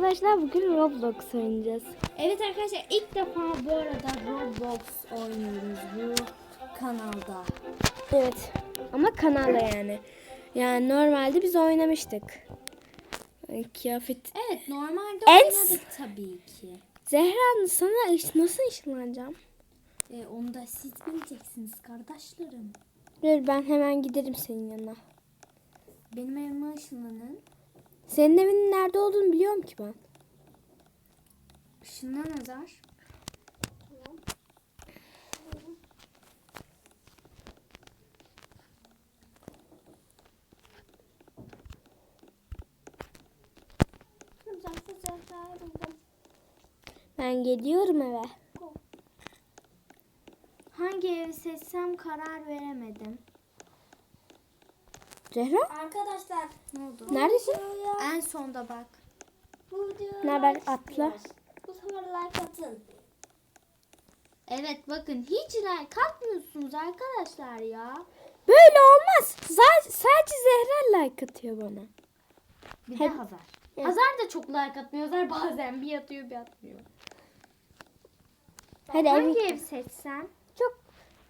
arkadaşlar bugün Roblox oynayacağız. Evet arkadaşlar ilk defa bu arada Roblox oynuyoruz bu kanalda. Evet. Ama kanalda yani. Yani normalde biz oynamıştık. Kıyafet. Evet normalde En- oynadık tabii ki. Zehra sana nasıl ışınlanacağım? E, onu da siz bileceksiniz kardeşlerim. Dur ben hemen giderim senin yanına. Benim evime ışınlanın. Senin evinin nerede olduğunu biliyorum ki ben. Işınlan Azar. Ben geliyorum eve. Hangi evi seçsem karar veremedim. Zehra? Arkadaşlar Ne oldu? Neredesin? En sonda bak. Ne haber, atla? Bu sefer like atın. Evet bakın hiç like atmıyorsunuz arkadaşlar ya. Böyle olmaz. Z- sadece Zehra like atıyor bana. Bir de Hep- Hazar. Evet. Hazar da çok like atmıyor. Hazar bazen bir atıyor bir atmıyor. Hadi Hangi evi. ev seçsem? Çok.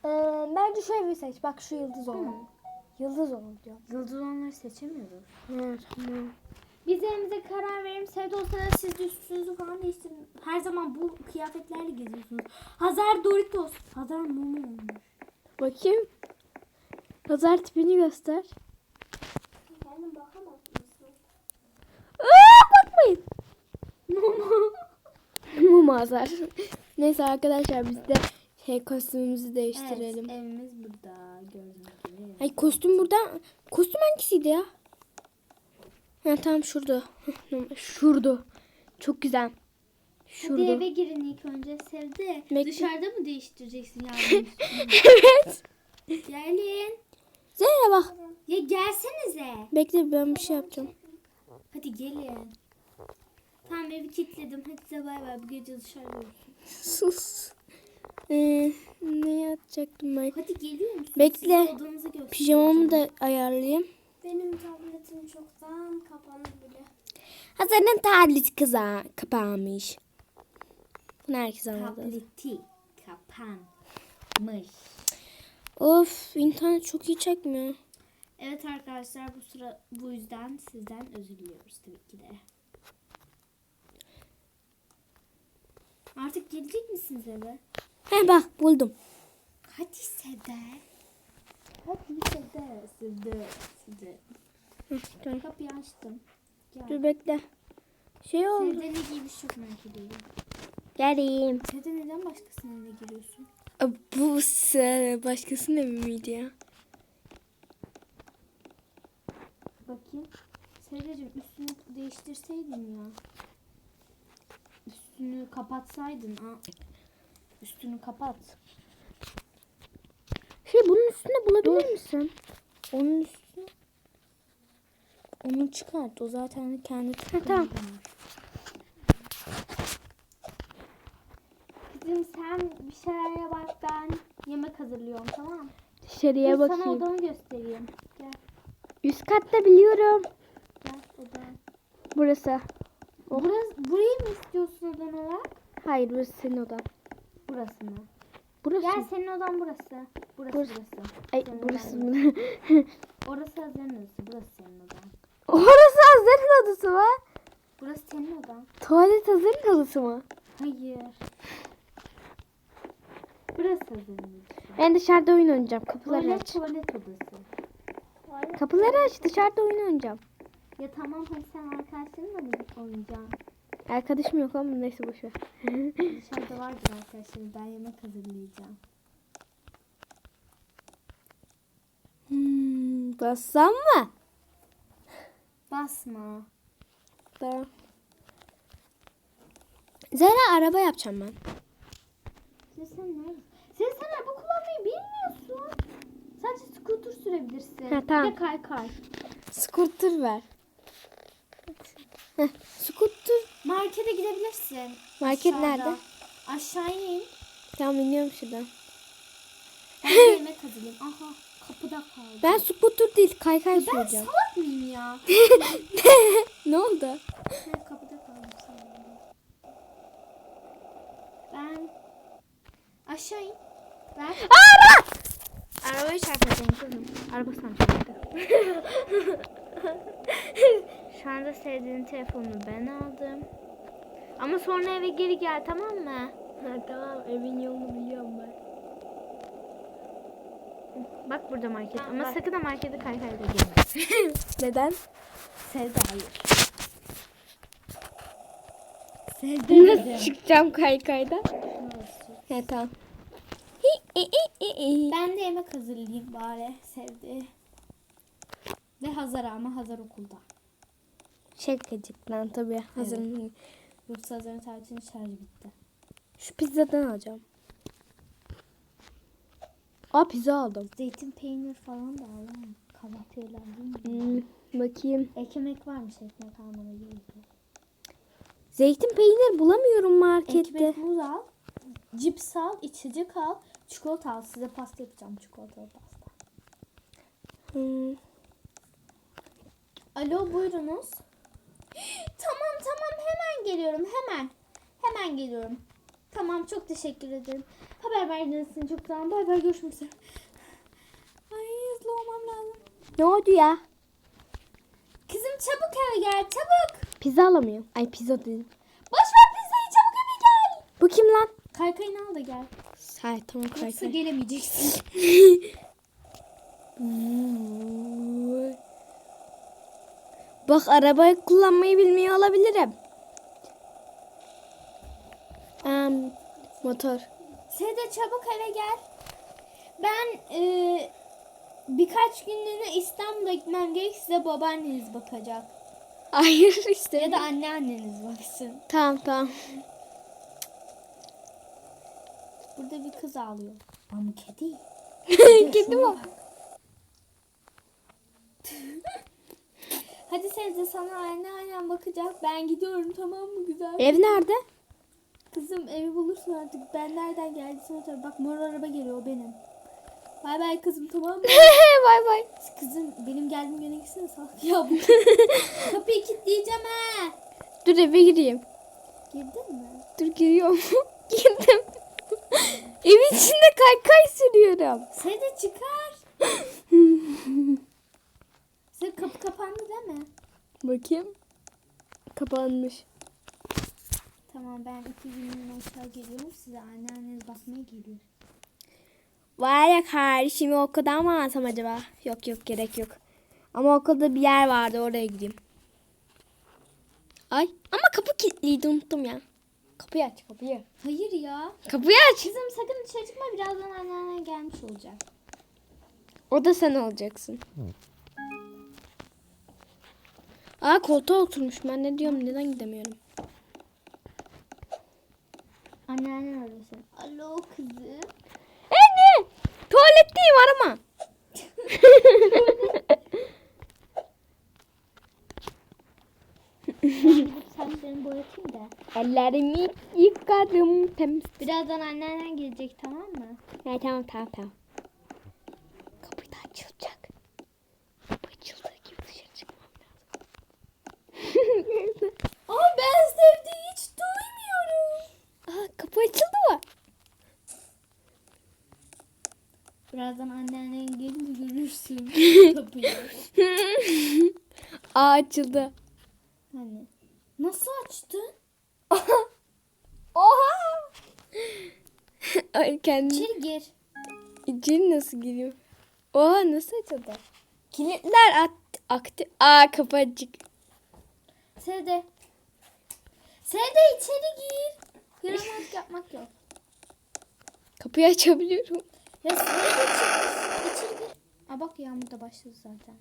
Ee, bence şu evi seç. Bak şu yıldız olan. Yıldız olan diyor. Yıldız onları seçemiyoruz. Hı, tamam. Biz evimize karar verelim. Sevde olsa da siz de üstünüzü falan değiştirin. Her zaman bu kıyafetlerle geziyorsunuz. Hazar Doritos. Hazar Momo olmuş. Bakayım. Pazar tipini göster. Kendim bakamaz mısın? Aa, bakmayın. Mum azar. Neyse arkadaşlar biz de şey kostümümüzü değiştirelim. Evet, evimiz burada. Gördüğünüz gibi. Ay kostüm burada. Kostüm hangisiydi ya? Ha tamam şurada. şurada. Çok güzel. Hadi Şurada. eve girin ilk önce. Sevde. Bekle. Dışarıda mı değiştireceksin yani? evet. Gelin. Zehra bak. Ya gelsenize. Bekle ben bir şey yapacağım. Hadi gelin. Tamam evi kilitledim. Hadi size bay bay. Bu gece dışarıda olsun. Sus. Ee, ne yapacaktım ben? Hadi geliyor? Bekle. Pijamamı da ayarlayayım. Benim tabletim çoktan kapandı bile. Hasan'ın tablet kıza kapanmış. Bunu herkes anladı. Tableti kapanmış. Of internet çok iyi çekmiyor. Evet arkadaşlar bu sıra bu yüzden sizden özür diliyoruz tabii ki de. Artık gelecek misiniz eve? He bak buldum. Hadi Sede. Hadi Sede. Sede. Sede. Hı, tamam. Kapıyı açtım. Gel. Dur bekle. Şey oldu. Sede ne giymiş çok merak ediyorum. Geleyim. Sede neden başkasının evine giriyorsun? Bu sıra başkasının evi miydi ya? Bakayım. Sedeciğim üstünü değiştirseydin ya. Üstünü kapatsaydın. Aa. Üstünü kapat. Şey bunun üstünde bulabilir misin? Onun üstüne. Onu çıkart. O zaten kendi çıkart. tamam. Kızım sen bir şeylere bak ben yemek hazırlıyorum tamam mı? Dışarıya Dur, sana bakayım. odamı göstereyim. Gel Üst katta biliyorum. gel odam. Burası. Burası, burayı mı istiyorsun odan olarak? Hayır burası senin odan. Burası mı? Burası. Gel senin odan burası. Burası Burası. burası. Ay senin burası mı? Orası Hazar'ın odası. Burası senin odan. Orası Hazar'ın odası mı? Burası senin odan. Tuvalet Hazar'ın odası mı? Hayır. Burası Hazar'ın odası. Ben dışarıda oyun oynayacağım. Kapıları Tuvalet aç. tuvalet odası. Kapıları aç. Dışarıda oyun oynayacağım. Ya tamam hadi sen arkadaşlarınla mı oynayacaksın? Arkadaşım yok ama neyse boşver. Dışarıda vardır arkadaşlar. Ben yemek hazırlayacağım. Hmm, bassam mı? Basma. Tamam. Zehra araba yapacağım ben. Sen sen? Sen sen araba kullanmayı bilmiyorsun. Sadece scooter sürebilirsin. Ha, tamam. Bir de kay kay. Scooter ver. Markete gidebilirsin. Market Aşağıda. nerede? Aşağıya in. Tamam iniyorum şuradan. Ben yemek hazırlayayım. Aha kapıda kaldı. Ben scooter değil kaykay ben Ben süreceğim. salak mıyım ya? ne oldu? Ben kapıda kaldım sanırım. Ben aşağı in. Ben Araba! Arabayı çarpacaksın kızım. Araba sana çarptı. Şu anda sevdiğin telefonunu ben aldım. Ama sonra eve geri gel tamam mı? Ha, tamam evin yolunu biliyorum ben. Bak burada market. Tamam, Ama bak. sakın da markete kaykayla girme. Neden? Sevda hayır. Sevda Nasıl çıkacağım kaykayda? Ha tamam. Ben de yemek hazırlayayım bari Sevdi. Ve Hazar ama Hazar okulda. Şakacık lan tabii hazırım. Yoksa Hazar'ın tabletinin şarjı bitti. Şu pizzadan alacağım. Aa pizza aldım. Zeytin peynir falan da alalım. Kahvaltıya lazım. mı? Hmm, bakayım. Ekmek varmış ekmek almana gerek yok. Zeytin peynir bulamıyorum markette. Ekmek muz al. Cips al, içecek al, çikolata al. Size pasta yapacağım çikolatalı pasta. Hmm. Alo buyurunuz. tamam tamam hemen geliyorum hemen. Hemen geliyorum. Tamam çok teşekkür ederim. Haber verdiğiniz için çok sağ olun. Bay bay görüşmek üzere. Ay hızlı olmam lazım. Ne oldu ya? Kızım çabuk eve gel çabuk. Pizza alamıyorum. Ay pizza dedim. Boş ver pizzayı çabuk eve gel. Bu kim lan? Kaykayını al da gel. Hay tamam Yoksa kaykay. gelemeyeceksin. Bak arabayı kullanmayı bilmiyor olabilirim. Em, motor. Sevde çabuk eve gel. Ben e, birkaç günlüğüne İstanbul'a gitmem gerek. Size babaanneniz bakacak. Hayır işte. Ya da anneanneniz baksın. Tamam tamam. Burada bir kız ağlıyor. Ama kedi. Kedi mi? Hadi Sevde sana anneannem bakacak. Ben gidiyorum tamam mı güzel? Ev nerede? Kızım evi bulursun artık. Ben nereden geldiysem tabii. Bak mor araba geliyor o benim. Bay bay kızım tamam mı? bay bay. Kızım benim geldiğim yöne gitsene salak. Ya bu kapıyı kilitleyeceğim ha. Dur eve gireyim. Girdin mi? Dur giriyorum. Girdim. Evin içinde kaykay sürüyorum. Sevde çıkar. Senin kapı kapandı değil mi? Bakayım. Kapanmış. Tamam ben iki günlüğüne aşağı geliyorum. Size anneanneniz bakmaya geliyor. Var ya kardeşimi okuldan mı alsam acaba? Yok yok gerek yok. Ama okulda bir yer vardı oraya gideyim. Ay ama kapı kilitliydi unuttum ya. Kapıyı aç kapıyı. Hayır ya. Kapıyı aç. Kızım sakın dışarı çıkma. Birazdan anneannen gelmiş olacak. O da sen olacaksın. Aa koltuğa oturmuş. Ben ne diyorum neden gidemiyorum? Anneannen arıyor seni. Alo kızım. Anne! Tuvaletteyim arama. Saçlarını boyatayım da. Ellerimi yıkadım. Temiz. Birazdan anneannen gelecek tamam mı? Ya, tamam tamam tamam. Kapı da açılacak. Kapı açıldığı gibi dışarı çıkmam lazım. Aa ben sevdiği hiç duymuyorum. Aa kapı açıldı mı? Birazdan anneannen gelince görürsün kapıyı. Aa açıldı. Hani. Nasıl açtın? Oha! Ay kendi İçeri gir. içeri nasıl giriyor? Oha nasıl açıldı? Kilitler at, aktif. Aa kapı açık. Sevde. Sevde içeri gir. Yaramazlık yapmak yok. Kapıyı açabiliyorum. Ya Sevde çıkmış. İçeri gir. Aa bak yağmur da başladı zaten.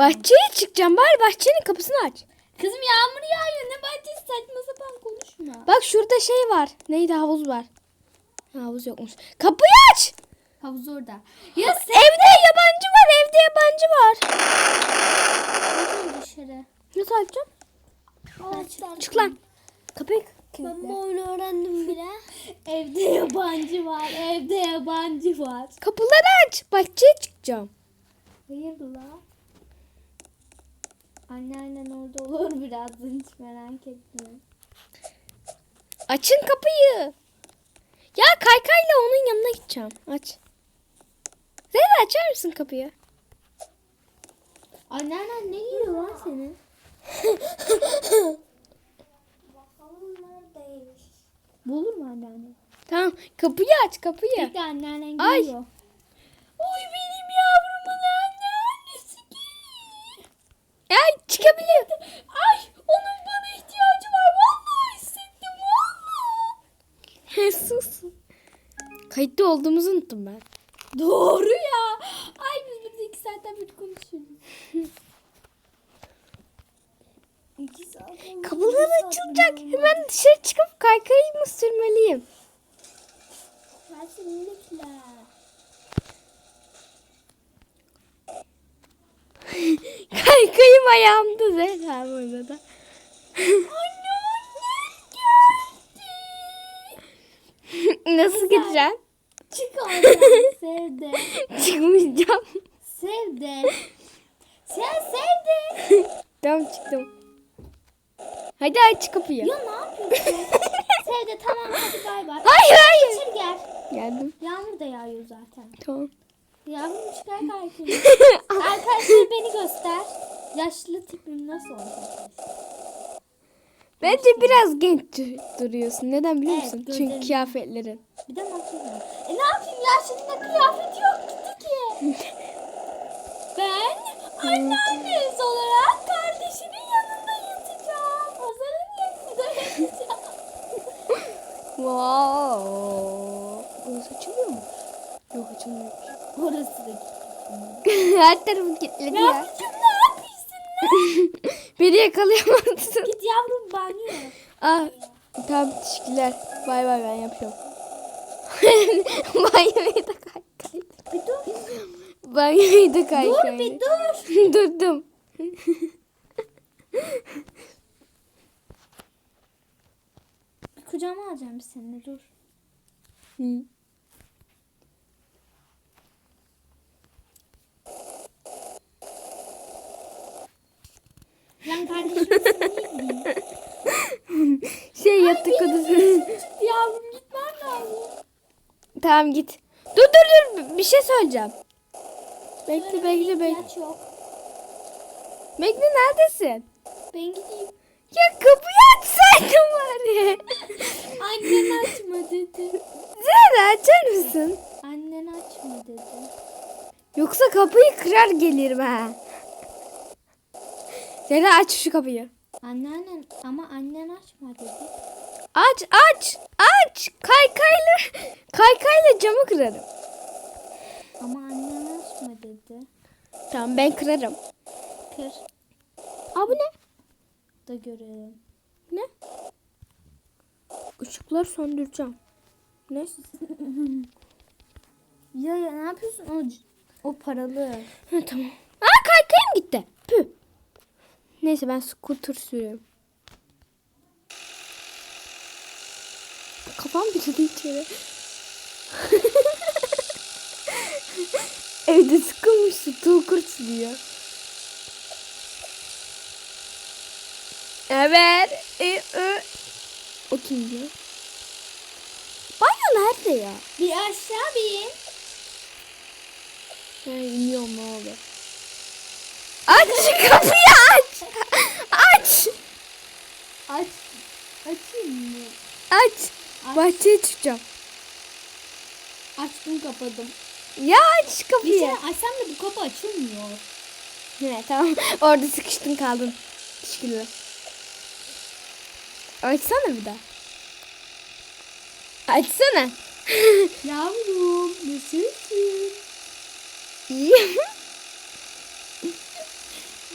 Bahçeye çıkacağım bari bahçenin kapısını aç. Kızım yağmur yağıyor. Ne bahçesi saçma sapan konuşma. Bak şurada şey var. Neydi havuz var. Ha, havuz yokmuş. Kapıyı aç. Havuz orada. Ya Evde yabancı var. Evde yabancı var. Dışarı. Nasıl açacağım? Aç. Çık lan. Kapıyı Ben bu oyunu öğrendim bile. Evde yabancı var. Evde yabancı var. Kapıları aç. Bahçeye çıkacağım. Hayır la. Anneannen orada olur birazdan hiç merak etme. Açın kapıyı. Ya kaykayla onun yanına gideceğim. Aç. Zehra açar mısın kapıyı? Anneannen ne yiyor lan senin? Bakalım neredeymiş. Bulur mu anneannen? Tamam kapıyı aç kapıyı. Bekle anneannen Ay. geliyor. Oy benim Ay çıkabilir. Ay onun bana ihtiyacı var. Vallahi hissettim vallahi. Sus. Kayıtta olduğumuzu unuttum ben. Doğru ya. Ay biz burada iki saatten beri konuşuyoruz. İki saat. Kapılar açılacak. Hemen dışarı çıkıp kaykayı mı sürmeliyim? Gelsin minikler. Kaykayım ayağımda Zehra burada da. Nasıl gideceğim? Çık oradan Sevde. Çıkmayacağım. Sevde. Sen Sevde. tamam çıktım. Hadi aç kapıyı. Ya ne yapıyorsun? Sevde tamam hadi bay bay. Hayır hayır. İçeri gel. Geldim. Yağmur da yağıyor zaten. Tamam. Yavrum çıkar kaykayı. Arkadaşlar beni göster. Yaşlı tipim nasıl olacak? Bence biraz genç dur- duruyorsun. Neden biliyor Evet, musun? gözlerim. Çünkü kıyafetlerin. Bir de makyaj var. E ne yapayım yaşlının da kıyafeti yok gitti ki. Ben anneanneniz olarak kardeşimin yanında yatacağım. Pazarın yanında yatacağım. Wow. Burası açılıyor mu? Yok açılmıyor. Orası da Her tarafı kilitledi ya. Yavrucuğum ne yapıyorsun? Beni yakalayamazsın. Git yavrum banyoya. Ah, tamam teşekkürler. Bay bay ben yapıyorum. Banyoyu da kaykay. Bir dur. Banyoyu da kaykay. Dur bir dur. Durdum. Kucağıma alacağım seninle dur. Hı. Lan kardeşim? Şey yatak odası. Yavrum gitmem lazım. tamam git. Dur dur dur bir şey söyleyeceğim. Bekle bekle bekle. İhtiyaç yok. Bekle neredesin? Ben gideyim. Ya kapıyı açsaydın bari. Annen açma dedi. Zehra açar mısın? Annen açma dedi. Yoksa kapıyı kırar gelirim ha. Zehra aç şu kapıyı. Anneannen ama annen açma dedi. Aç aç aç. Kaykayla kaykayla camı kırarım. Ama annen açma dedi. Tamam ben kırarım. Kır Aa bu ne? da görelim. Ne? Işıkları söndüreceğim. Ne? Ya ya ne yapıyorsun? O, o paralı. Ha, tamam. Aa kaykayım gitti. Püh. Neyse ben scooter sürüyorum. Kafam girdi içeri. Evde sıkılmış scooter sürüyor. Evet. E, e. O kim diyor? Banyo nerede ya? Bir aşağı bir in. Ha, iniyorum ne oldu? Aç şu kapıyı aç. Aç. Aç. Açayım mı? Aç. Aç. Bahçeye çıkacağım. Açtım kapadım. Ya aç Bir kapıyı. kere açsam da bu kapı açılmıyor. He, tamam. Orada sıkıştın kaldın. Teşekkürler. Açsana bir daha. Açsana. Yavrum nasılsın? İyi.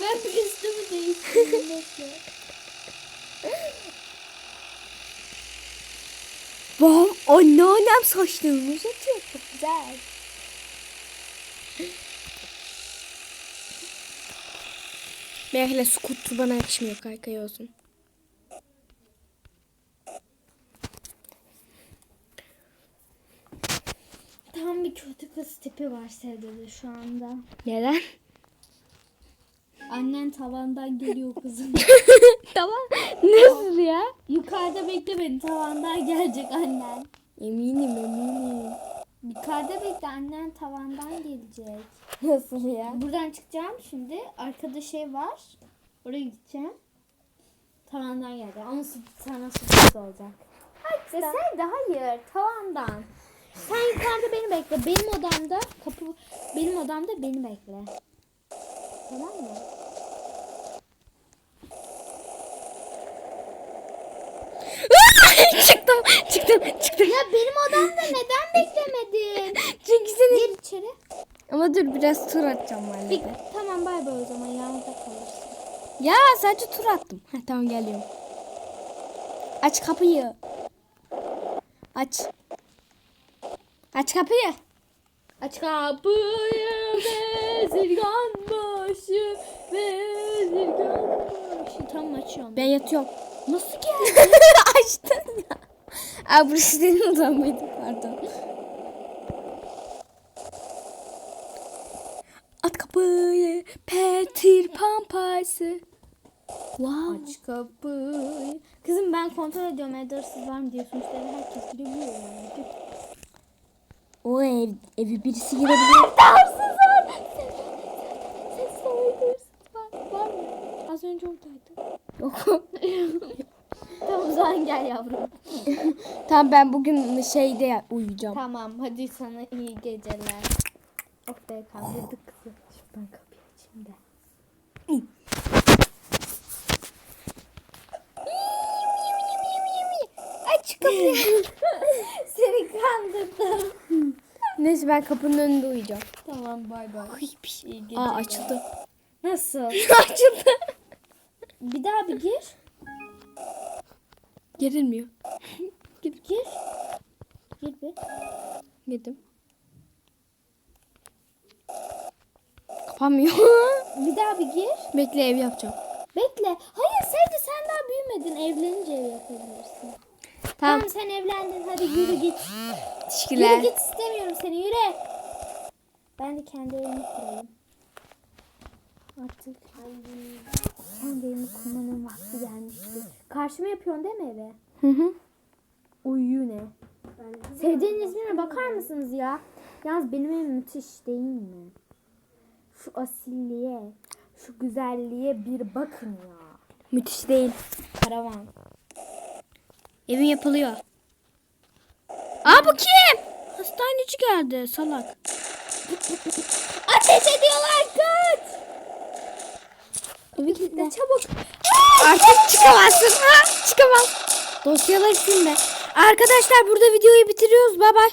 Ben bir üstümü değiştirdim. bekle. Bam anneannem saçlarımı uzatıyor. Çok güzel. Bekle skuter bana yakışmıyor kaykay olsun. Tam bir kötü kız tipi var Sevda'da şu anda. Neden? Annen tavandan geliyor kızım. tamam. Nasıl ya? Yukarıda bekle beni tavandan gelecek annen. Eminim eminim. Yukarıda bekle annen tavandan gelecek. Nasıl ya? Buradan çıkacağım şimdi. Arkada şey var. Oraya gideceğim. Tavandan geldi. Ama sana sürpriz olacak. Ya sen de hayır tavandan. Sen yukarıda beni bekle. Benim odamda kapı benim odamda beni bekle. Tamam mı? Çıktım çıktım çıktım. Ya benim odamda neden beklemedin? Çünkü seni... Gir içeri. Ama dur biraz tur atacağım Bir, mahallede. tamam bay bay o zaman yalnızda kalırsın. Ya sadece tur attım. Heh, tamam geliyorum. Aç kapıyı. Aç. Aç kapıyı. Aç kapıyı bezirgan başı bezirgan başı. Tamam açıyorum. Ben yatıyorum. Nasıl geldin? Açtın ya. Aa burası senin odan mıydı? Pardon. At kapıyı. Petir pampası. Wow. Aç kapıyı. Kızım ben kontrol ediyorum evde hırsız var mı diye sonuçta eve herkes yani. O ev, evi birisi girebilir. Hırsız var. Ses sahibi hırsız var. Var mı? Az önce oradaydı. Yok. Gel yavrum. tamam ben bugün şeyde ya- uyuyacağım. Tamam hadi sana iyi geceler. Of be kandırdık kızı. Şimdi ben kapıyı açayım da. Aç kapıyı. Seni kandırdım. Neyse ben kapının önünde uyuyacağım. Tamam bay bay. bir şey. Aa açıldı. Nasıl? açıldı. Bir daha bir gir. Gerilmiyor. Gir. Gir. Gir bir. Yedim. Kapanmıyor. Bir daha bir gir. Bekle ev yapacağım. Bekle. Hayır Sevdi sen daha büyümedin. Evlenince ev yapabilirsin. Tamam. Tamam sen evlendin. Hadi yürü git. Teşekkürler. Yürü git istemiyorum seni yürü. Ben de kendi evimi kurayım. Artık kendi evimi kurmanın vakti gelmişti. Karşıma yapıyorsun değil mi eve? Hı hı. Uyu ne? Sevdiğin ismine bakar mısınız ya? Yalnız benim evim müthiş değil mi? Şu asilliğe, şu güzelliğe bir bakın ya. Müthiş değil. Karavan. Evin yapılıyor. Aa bu kim? Hastaneci geldi salak. Ateş ediyorlar Evi kilitle. Çabuk. Artık çıkamazsın. Ha, çıkamaz. Dosyaları silme. Arkadaşlar burada videoyu bitiriyoruz. Bay bay.